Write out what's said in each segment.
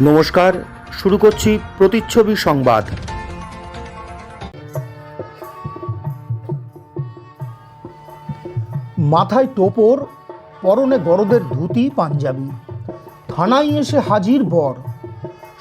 নমস্কার, শুরু করছি প্রতিচ্ছবি সংবাদ। মাথায় টোপর, পরনে বড়দের ধুতি, পাঞ্জাবি। থানায় এসে হাজির বর,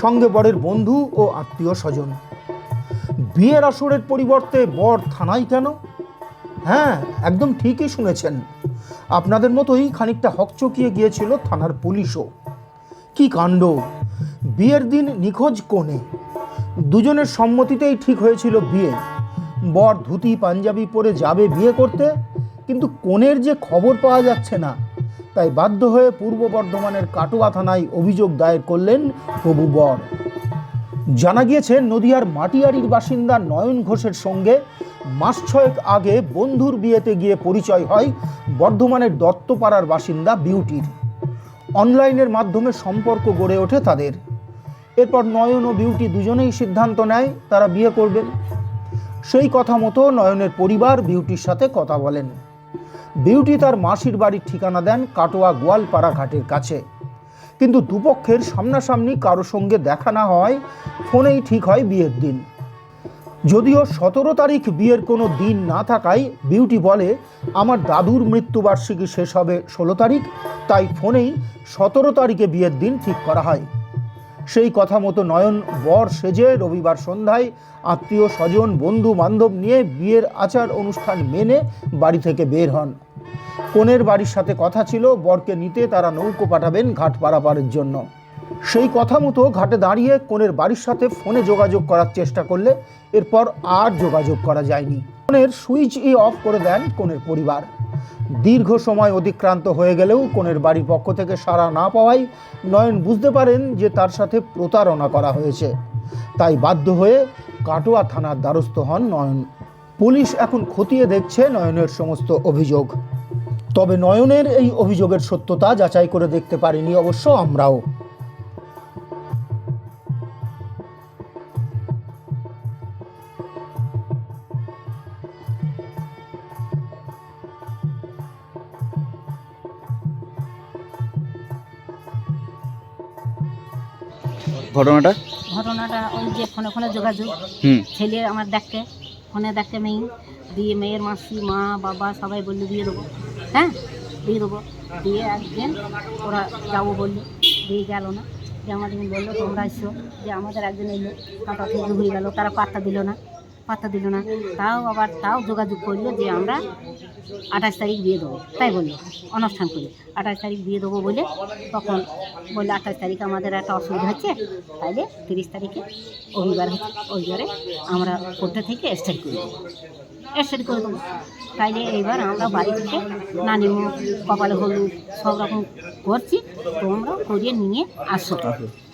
সঙ্গে বরের বন্ধু ও আত্মীয় স্বজন। বিয়ের আসরের পরিবর্তে বর থানায় কেন? হ্যাঁ একদম ঠিকই শুনেছেন। আপনাদের মতোই খানিকটা হকচকিয়ে গিয়েছিল থানার পুলিশও। কি কাণ্ড? বিয়ের দিন নিখোঁজ কোণে? দুজনের সম্মতিতেই ঠিক হয়েছিল বিয়ে। বর ধুতি, পাঞ্জাবি পরে যাবে বিয়ে করতে, কিন্তু কোণের যে খবর পাওয়া যাচ্ছে না, তাই বাধ্য হয়ে পূর্ব বর্ধমানের কাটোয়া থানায় অভিযোগ দায়ের করলেন প্রভু বর। জানা গিয়েছে, নদিয়ার মাটিয়ারির বাসিন্দা নয়ন ঘোষের সঙ্গে মাস ছয়েক আগে বন্ধুর বিয়েতে গিয়ে পরিচয় হয় বর্ধমানের দত্তপাড়ার বাসিন্দা বিউটির। অনলাইনের মাধ্যমে সম্পর্ক গড়ে ওঠে তাদের। এরপর নয়ন ও বিউটি দুজনেই সিদ্ধান্ত নেয় তারা বিয়ে করবেন। সেই কথা মতো নয়নের পরিবার বিউটির সাথে কথা বলেন। বিউটি তার মাসির বাড়ির ঠিকানা দেন কাটোয়া গোয়ালপাড়া ঘাটের কাছে। কিন্তু দুপক্ষের সামনাসামনি কারও সঙ্গে দেখা না হয়, ফোনেই ঠিক হয় বিয়ের দিন। যদিও সতেরো তারিখ বিয়ের কোনো দিন না থাকায় বিউটি বলে, আমার দাদুর মৃত্যুবার্ষিকী শেষ হবে ষোলো তারিখ, তাই ফোনেই সতেরো তারিখে বিয়ের দিন ঠিক করা হয়। সেই কথা মতো নয়ন বর সেজে রবিবার সন্ধ্যায় আত্মীয় স্বজন, বন্ধু বান্ধব নিয়ে বিয়ের আচার অনুষ্ঠান মেনে বাড়ি থেকে বের হন। কনের বাড়ির সাথে কথা ছিল, বরকে নিতে তারা নৌকো পাঠাবেন ঘাট পারাপারের জন্য। সেই কথা মতো ঘাটে দাঁড়িয়ে কনের বাড়ির সাথে ফোনে যোগাযোগ করার চেষ্টা করলে এরপর আর যোগাযোগ করা যায়নি। ফোনের সুইচ ই অফ করে দেন কনের পরিবার। দীর্ঘ সময় অতিক্রান্ত হয়ে গেলেও কনের বাড়ির পক্ষ থেকে সাড়া না পাওয়ায় নয়ন বুঝতে পারেন যে তার সাথে প্রতারণা করা হয়েছে। তাই বাধ্য হয়ে কাটোয়া থানার দ্বারস্থ হন নয়ন। পুলিশ এখন খতিয়ে দেখছে নয়নের সমস্ত অভিযোগ। তবে নয়নের এই অভিযোগের সত্যতা যাচাই করে দেখতে পারিনি অবশ্য আমরাও। ঘটনাটা? ঘটনাটা ওই যে ফোনে ফোনে যোগাযোগ। হুম। ছেলে আমার দেখতে ফোনে দেখতে মেয়ে দিয়ে মেয়ের মাসি মা বাবা সবাই বলল দিয়ে দেবো। হ্যাঁ? দিয়ে দেবো। দিয়ে একদিন ওরা যাব বলল দিয়ে গেল না। যে আমাদের বলল তোমরা এসো। যে আমাদের একজন এলো কাঁটা থেকে হয়ে গেল তারা পাত্তা দিল না। পাত্তা দিল না। তাও আবার তাও যোগাযোগ করল যে আমরা আঠাশ তারিখ বিয়ে দেবো। তাই বলল অনুষ্ঠান করে। আঠাশ তারিখ বিয়ে দেবো বলে তখন বলল আঠাশ তারিখ আমাদের একটা অসুবিধা হচ্ছে তাইলে তিরিশ তারিখে রবিবার হচ্ছে রবিবারে আমরা কোর্টে থেকে স্টার্ট করি স্টার্ট করে দেবো। তাইলে এইবার আমরা বাড়ি থেকে নানিমুখ কপালে হলুদ সব রকম করছি তোমরা করিয়ে নিয়ে আসো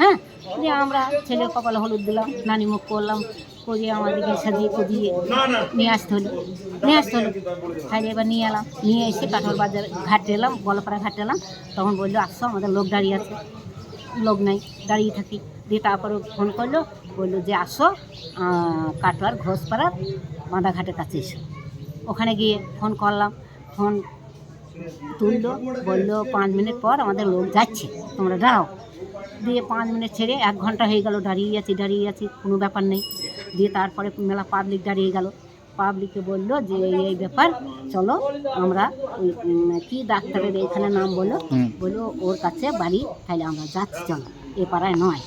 হ্যাঁ যে আমরা ছেলে কপালে হলুদ দিলাম নানিমুখ করলাম করিয়ে আমাদেরকে সাজিয়ে কুদিয়ে নিয়ে আসতে হলো। নিয়ে আসতে হলো। তাইলে এবার নিয়ে এলাম। নিয়ে এসে কাঠোর বাজার ঘাটে এলাম গলপাড়া ঘাটে এলাম। তখন বলল আসো আমাদের লোক দাঁড়িয়ে আছে। লোক নাই দাঁড়িয়ে থাকি। দিয়ে তারপরে ফোন করল বলল যে আসো কাটোয়ার ঘোষপাড়ার বাঁধাঘাটের কাছে এসো। ওখানে গিয়ে ফোন করলাম ফোন তুললো বলল পাঁচ মিনিট পর আমাদের লোক যাচ্ছে তোমরা দাঁড়াও। দিয়ে পাঁচ মিনিট ছেড়ে এক ঘণ্টা হয়ে গেল দাঁড়িয়ে আছি দাঁড়িয়ে আছি কোনো ব্যাপার নেই। দিয়ে তারপরে মেলা পাবলিক দাঁড়িয়ে গেল। পাবলিককে বলল যে এই ব্যাপার চলো আমরা কি ডাক্তারের এখানে নাম বলল। বলল ওর কাছে বাড়ি তাহলে আমরা যাচ্ছি চলো। এ পাড়ায় নয়।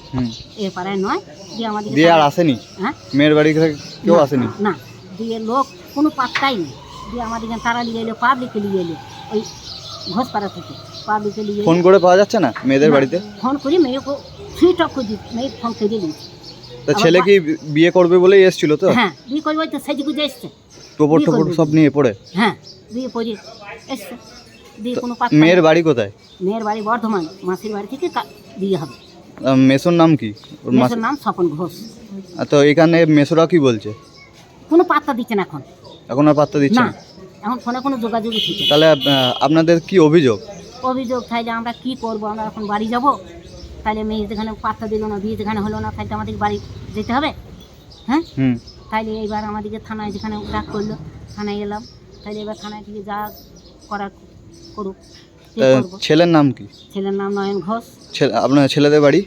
এ পাড়ায় নয় দিয়ে আমাদের দিয়ে আর আসেনি? হ্যাঁ? মেয়ের বাড়ি থেকে কেউ আসেনি? না। দিয়ে লোক কোনো পাত্তাই নেই। দিয়ে আমাদের এখানে তারা নিয়ে এলো পাবলিককে নিয়ে এলো ওই ঘোষপাড়া থেকে। পাবলিককে নিয়ে ফোন করে পাওয়া যাচ্ছে না মেয়েদের বাড়িতে? ফোন করি মেয়েকে সুইচ অফ করে দিই মেয়ে ফোন করে দিই তা ছেলে কি বিয়ে করবে বলেই এসেছিল তো? হ্যাঁ বিয়ে করব তো সেজে গুজে এসছে টোপর টোপর সব নিয়ে পড়ে? হ্যাঁ বিয়ে পড়ে এসছে। দিয়ে কোনো পাত্তা মেয়ের বাড়ি কোথায়? মেয়ের বাড়ি বর্ধমান মাসির বাড়ি থেকে কা- বিয়ে হবে। আহ, মেসোর নাম কি? ওর মেয়ের নাম স্বপন ঘোষ। আহ, তো এখানে মেসোরা কি বলছে? কোনো পাত্তা দিচ্ছে না এখন। এখন আর পাত্তা দিচ্ছে না না? এখন ফোনে কোনো যোগাযোগই ঠিক তাহলে আহ, আপনাদের কি অভিযোগ? অভিযোগ তাইলে আমরা কি করব? আমরা এখন বাড়ি যাব? তাইলে মেয়ে যেখানে পাত্তা দিল না বিয়ে যেখানে হলো না তাইলে আমাদের বাড়ি যেতে হবে? হ্যাঁ? হুম। তাইলে এইবার আমাদেরকে থানায় যেখানে ডাক করল থানায় এলাম। তাইলে এবার থানায় থেকে যা করার করুক ছেলের নাম কি? ছেলের নাম নয়ন ঘোষ। ছেলে আপনার ছেলেদের বাড়ি?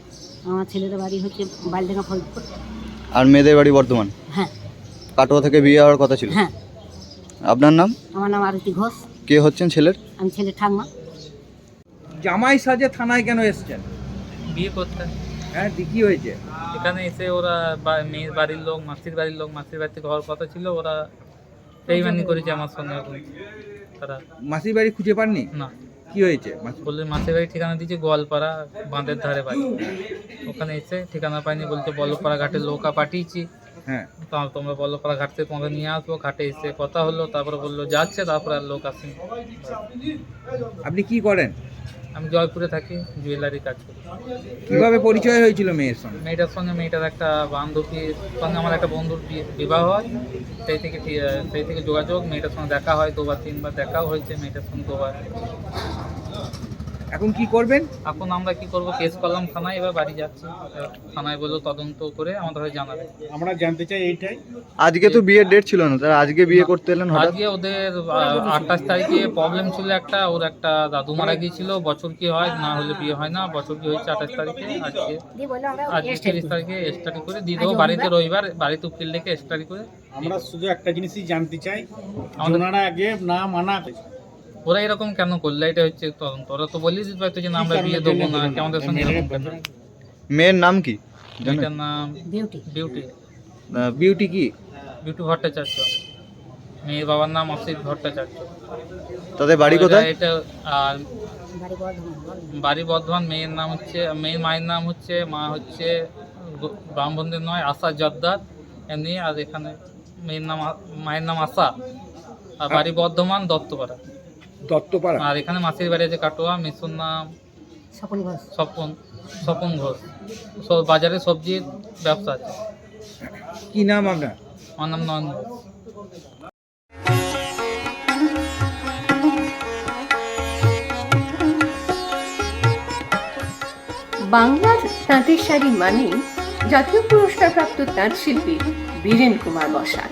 আমার ছেলেদের বাড়ি হচ্ছে বালডেঙ্গা ফরিদপুর। আর মেয়েদের বাড়ি বর্ধমান? হ্যাঁ। কাটোয়া থেকে বিয়ে হওয়ার কথা ছিল? হ্যাঁ। আপনার নাম? আমার নাম আরতি ঘোষ। কে হচ্ছেন ছেলের? আমি ছেলে ঠাকমা। জামাই সাজে থানায় কেন এসছেন? বিয়ে করতে। হ্যাঁ কি হয়েছে? এখানে এসে ওরা মেয়ের বাড়ির লোক মাসির বাড়ির লোক মাসির বাড়িতে ঘর কথা ছিল ওরা বেইমানি করেছে আমার সঙ্গে এখন। তারা মাসির বাড়ি খুঁজে পাননি? না। কি হয়েছে? বললে মাসির বাড়ি ঠিকানা দিয়েছে গোয়ালপাড়া বাঁধের ধারে বাড়ি। ওখানে এসে ঠিকানা পাইনি বলছে বলপাড়া ঘাটের লোকা পাঠিয়েছি। হ্যাঁ। তো তোমরা বলপাড়া ঘাট থেকে তোমাদের নিয়ে আসব। ঘাটে এসে কথা হলো তারপরে বলল যাচ্ছে তারপরে আর লোক আসেনি। আপনি কি করেন? আমি জয়পুরে থাকি জুয়েলারি কাজ করি। কীভাবে পরিচয় হয়েছিল মেয়ের সঙ্গে? মেয়েটার সঙ্গে মেয়েটার একটা বান্ধবীর সঙ্গে আমার একটা বন্ধুর বিবাহ হয়। সেই থেকে সেই থেকে যোগাযোগ মেয়েটার সঙ্গে দেখা হয় দুবার তিনবার দেখাও হয়েছে মেয়েটার সঙ্গে দুবার। এখন কি করবেন? এখন আমরা কি করব? কেস করলাম থানায় এবার বাড়ি যাচ্ছি। থানায় বলল তদন্ত করে আমাদের হয়ে জানাবে। আমরা জানতে চাই এইটাই। আজকে তো বিয়ের ডেট ছিল না তারা আজকে বিয়ে করতে এলেন হঠাৎ? আজকে ওদের আঠাশ তারিখে প্রবলেম ছিল একটা ওর একটা দাদু মারা গিয়েছিল বছর কি হয় না হলে বিয়ে হয় না বছর কি হয়েছে আঠাশ তারিখে? আজকে আজকে তিরিশ তারিখে স্টাডি করে দিয়ে দেবো। বাড়িতে রবিবার বাড়িতে উকিল ডেকে স্টাডি করে আমরা শুধু একটা জিনিসই জানতে চাই। আমাদের- ওনারা আগে না মানা ওরা এরকম কেন করলে? এটা হচ্ছে তদন্ত। ওরা তো দিতে পারতো যে না আমরা বিয়ে দেবো না কি আমাদের সঙ্গে এরকম কেন মেয়ের নাম কি? মেয়েটার নাম বিউটি। বিউটি। বিউটি কি? বিউটি ভট্টাচার্য। মেয়ের বাবার নাম অসিত ভট্টাচার্য। তাদের বাড়ি কোথায়? এটা আর বাড়ি বর্ধমান মেয়ের নাম হচ্ছে মেয়ের মায়ের নাম হচ্ছে মা হচ্ছে ব্রাহ্মণদের নয় আশা জর্দার। এমনি আর এখানে মেয়ের নাম মায়ের নাম আশা। আর বাড়ি বর্ধমান দত্তপাড়া। দত্তপাড়া। আর এখানে মাসির বাড়ি আছে কাটোয়া মিশুর নাম স্বপন ঘোষ। স্বপন স্বপন ঘোষ। সব বাজারে সবজির ব্যবসা আছে। কি নাম আপনার? আমার নাম নয়ন ঘোষ। বাংলার তাঁতের শাড়ি মানেই জাতীয় পুরস্কারপ্রাপ্ত তাঁত শিল্পী বীরেন কুমার বসাক।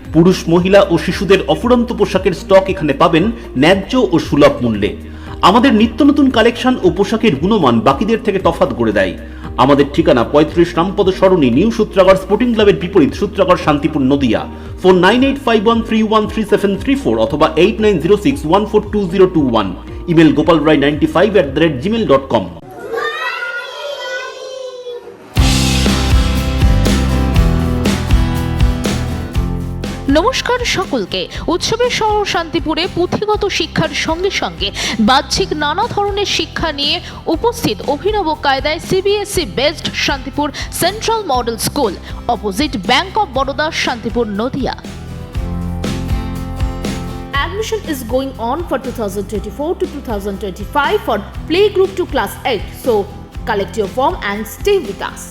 পুরুষ, মহিলা ও শিশুদের অফুরন্ত পোশাকের স্টক এখানে পাবেন ন্যায্য ও সুলভ মূল্যে। আমাদের নিত্য নতুন কালেকশন ও পোশাকের গুণমান বাকিদের থেকে তফাৎ করে দেয়। আমাদের ঠিকানা পঁয়ত্রিশ রামপদ সরণি, নিউ সূত্রাগড় স্পোর্টিং ক্লাবের বিপরীত Sutragarh, Shantipur, Nadia. Phone nine eight five one three one three seven three four অথবা eight nine zero six one four two zero two one. Email Gopal Roy ninety five at the rate Gmail dot com নমস্কার সকলকে উৎসবের শহর শান্তিপুরে পুঁথিগত শিক্ষার সঙ্গে সঙ্গে বাহ্যিক নানা ধরনের শিক্ষা নিয়ে উপস্থিত অভিনব কায়দায় CBSE based Shantipur Central Model School opposite Bank of Baroda Shantipur Nadia Admission is going on for 2024 to 2025 for playgroup to class 8. So, collect your form and stay with us.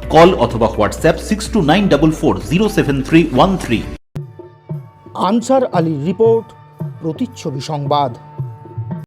Call অথবা WhatsApp six two nine double four zero seven three one three Ansar আলীর রিপোর্ট, প্রতিচ্ছবি সংবাদ।